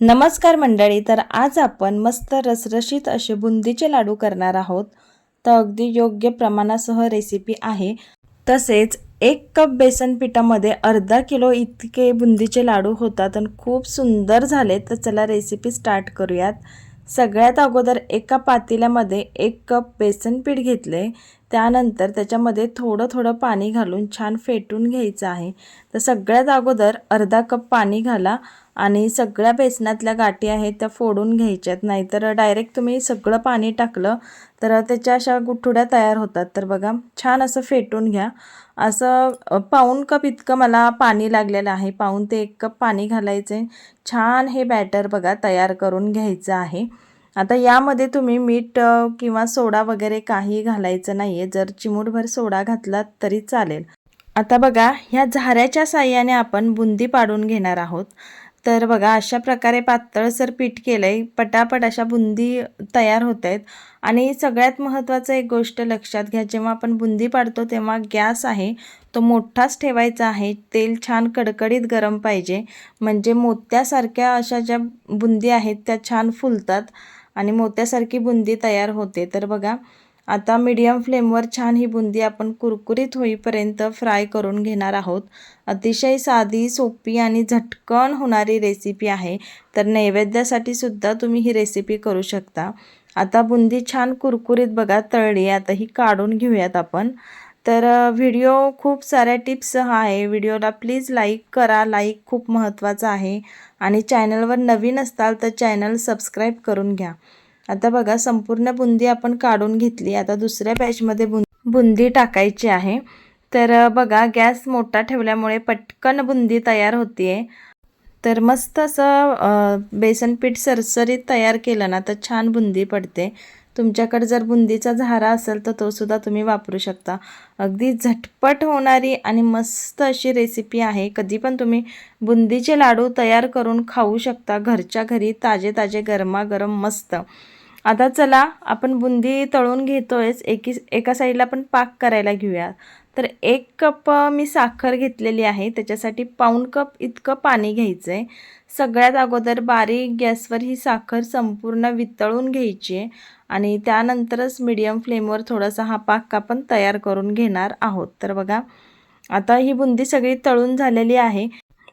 नमस्कार मंडळी तर आज आपण मस्त रसरशीत असे बुंदीचे लाडू करणार आहोत. तर अगदी योग्य प्रमाणासह रेसिपी आहे. तसेच एक कप बेसन पिठामध्ये अर्धा किलो इतके बुंदीचे लाडू होतात आणि खूप सुंदर झाले तर चला रेसिपी स्टार्ट करूयात. सगळ्यात अगोदर एका पातेल्यामध्ये एक कप बेसन पीठ घेतले. त्यानंतर त्याच्यामध्ये थोडं थोडं पाणी घालून छान फेटून घ्यायचं आहे. तर सगळ्यात अगोदर अर्धा कप पाणी घाला आणि सगळ्या बेसनातल्या गाठी आहेत त्या फोडून घ्यायच्यात. नाहीतर डायरेक्ट तुम्ही सगळं पाणी टाकलं तर त्याच्या अशा गुठुड्या तयार होतात. तर बघा छान असं फेटून घ्या. असं अ, पाऊण कप इतकं मला पाणी लागलेलं आहे. पाऊण ते एक कप पाणी घालायचं छान हे बॅटर बघा तयार करून घ्यायचं आहे. आता यामध्ये तुम्ही मीठ किंवा सोडा वगैरे काही घालायचं नाही आहे जर चिमूटभर सोडा घातलात तरी चालेल. आता बघा ह्या झाऱ्याच्या साह्याने आपण बुंदी पाडून घेणार आहोत. तर बघा अशा प्रकारे पातळसर पीठ केलं आहे पटापट अशा बुंदी तयार होत आहेत आणि सगळ्यात महत्त्वाचं एक गोष्ट लक्षात घ्या. जेव्हा आपण बुंदी पाडतो तेव्हा गॅस आहे. तो मोठाच ठेवायचा आहे. तेल छान कडकडीत गरम पाहिजे. म्हणजे मोत्यासारख्या अशा ज्या बुंदी आहेत त्या छान फुलतात. आणि मोत्यासारखी बुंदी तयार होते. तर बघा आता मीडियम फ्लेमवर छान ही बुंदी आपण कुरकुरीत होईपर्यंत फ्राय करून घेणार आहोत. अतिशय साधी सोपी आणि झटकन होणारी रेसिपी आहे. तर नैवेद्यासाठी सुद्धा तुम्ही ही रेसिपी करू शकता. आता बुंदी छान कुरकुरीत बघा तळली आता ही काढून घेऊयात आपण. तर व्हिडिओ खूप साऱ्या टिप्ससह आहे. व्हिडिओला प्लीज लाईक करा. लाईक खूप महत्त्वाचं आहे. आणि चॅनलवर नवीन असताल तर चॅनल सबस्क्राईब करून घ्या. आता बघा संपूर्ण बुंदी आपण काढून घेतली. आता दुसऱ्या बॅचमध्ये बुं बुंदी टाकायची आहे. तर बघा गॅस मोठा ठेवल्यामुळे पटकन बुंदी तयार होते तर मस्त असं बेसनपीठ सरसरीत तयार केलं ना तर छान बुंदी पडते. तुमच्याकडे जर बुंदीचा झारा असेल तर तो सुद्धा तुम्ही वापरू शकता. अगदी झटपट होणारी आणि मस्त अशी रेसिपी आहे. कधी पण तुम्ही बुंदीचे लाडू तयार करून खाऊ शकता. घरच्या घरी ताजे ताजे गरमागरम मस्त. आता चला आपण बुंदी तळून घेतोयच. एकी एका साईडला आपण पाक करायला घेऊया. तर एक कप मी साखर घेतलेली आहे. त्याच्यासाठी पाऊण कप इतकं पाणी घ्यायचं आहे सगळ्यात अगोदर बारीक गॅसवर ही साखर संपूर्ण वितळून घ्यायची आहे आणि त्यानंतरच मीडियम फ्लेमवर थोडासा हा पाक आपण तयार करून घेणार आहोत. तर बघा आता ही बुंदी सगळी तळून झालेली आहे.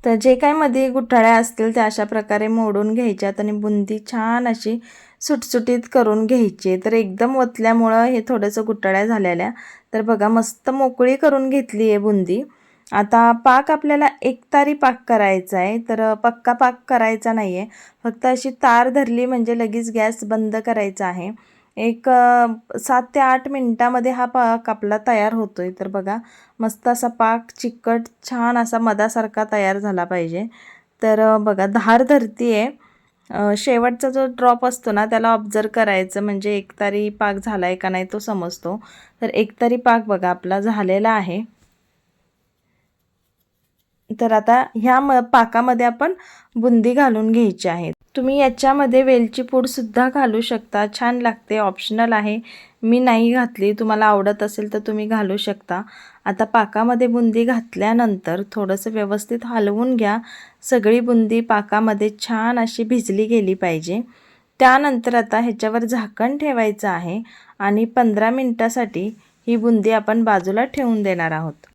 तर जे काय मध्ये गुठळ्या असतील त्या अशा प्रकारे मोडून घ्यायच्यात आणि बुंदी छान अशी सुटसुटीत करून घ्यायची तर एकदम ओतल्यामुळं हे थोडंसं गुठळ्या झालेल्या तर बघा मस्त मोकळी करून घेतली आहे बुंदी. आता पाक आपल्याला एकतारी पाक करायचा आहे तर पक्का पाक करायचा नाही आहे फक्त अशी तार धरली म्हणजे लगेच गॅस बंद करायचा आहे. एक सात ते आठ मिनटामध्ये हा पाक आपला तयार होतो आहे तर बघा मस्त असा पाक चिकट छान असा मधासारखा तयार झाला पाहिजे. तर बघा धार धरती आहे शेवटचा जो ड्रॉप असतो ना त्याला ऑब्झर्व करायचं. म्हणजे एकतारी पाक झाला आहे का नाही तो समजतो. तर एकतारी पाक बघा आपला झालेला आहे. तर आता ह्या म पाकामध्ये आपण बुंदी घालून घ्यायची आहे. तुम्ही याच्यामध्ये वेलची पूडसुद्धा घालू शकता. छान लागते ऑप्शनल आहे. मी नाही घातली. तुम्हाला आवडत असेल तर तुम्ही घालू शकता. आता पाकामध्ये बुंदी घातल्यानंतर थोडंसं व्यवस्थित हलवून घ्या. सगळी बुंदी पाकामध्ये छान अशी भिजली गेली पाहिजे. त्यानंतर आता ह्याच्यावर झाकण ठेवायचं आहे आणि पंधरा मिनटासाठी ही बुंदी आपण बाजूला ठेवून देणार आहोत.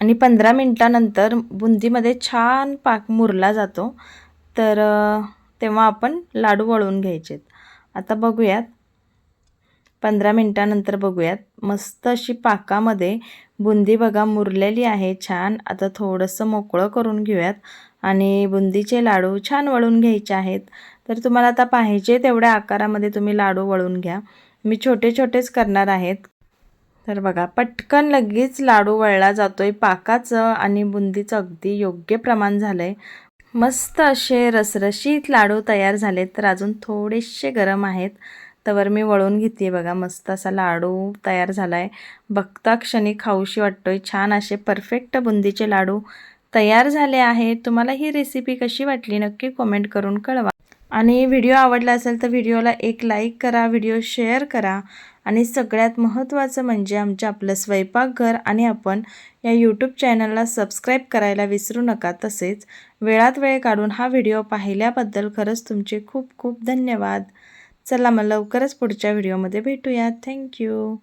आणि पंधरा मिनटानंतर बुंदीमध्ये छान पाक मुरला जातो. तर तेव्हा आपण लाडू वळून घ्यायचेत. आता बघूयात. पंधरा मिनटानंतर बघूयात. मस्त अशी पाकामध्ये बुंदी बघा मुरलेली आहे छान. आता थोडंसं मोकळं करून घेऊयात. आणि बुंदीचे लाडू छान वळून घ्यायचे आहेत. तर तुम्हाला आता पाहिजे तेवढ्या आकारामध्ये तुम्ही लाडू वळून घ्या. मी छोटे छोटेच करणार आहेत. तर बघा पटकन लगेच लाडू वळला जातोय पाकाचं आणि बुंदीचं अगदी योग्य प्रमाण झालंय. मस्त असे रसरशीत लाडू तयार झालेत. तर अजून थोडेसे गरम आहेत. तर मी वळून घेते बघा. मस्त असा लाडू तयार झाला आहे बघता क्षणी खाऊशी वाटतोय. छान असे परफेक्ट बुंदीचे लाडू तयार झाले आहेत. तुम्हाला ही रेसिपी कशी वाटली नक्की कमेंट करून कळवा. आणि व्हिडिओ आवडला असेल तर व्हिडिओला एक लाईक करा व्हिडिओ शेअर करा. आणि सगळ्यात महत्त्वाचं म्हणजे आमच्या आपलं स्वयंपाकघर आणि आपण या यूट्यूब चॅनलला सबस्क्राईब करायला विसरू नका. तसेच वेळात वेळ काढून हा व्हिडिओ पाहिल्याबद्दल खरंच तुमचे खूप खूप धन्यवाद. चला मग लवकरच पुढच्या व्हिडिओमध्ये भेटूयात. थँक्यू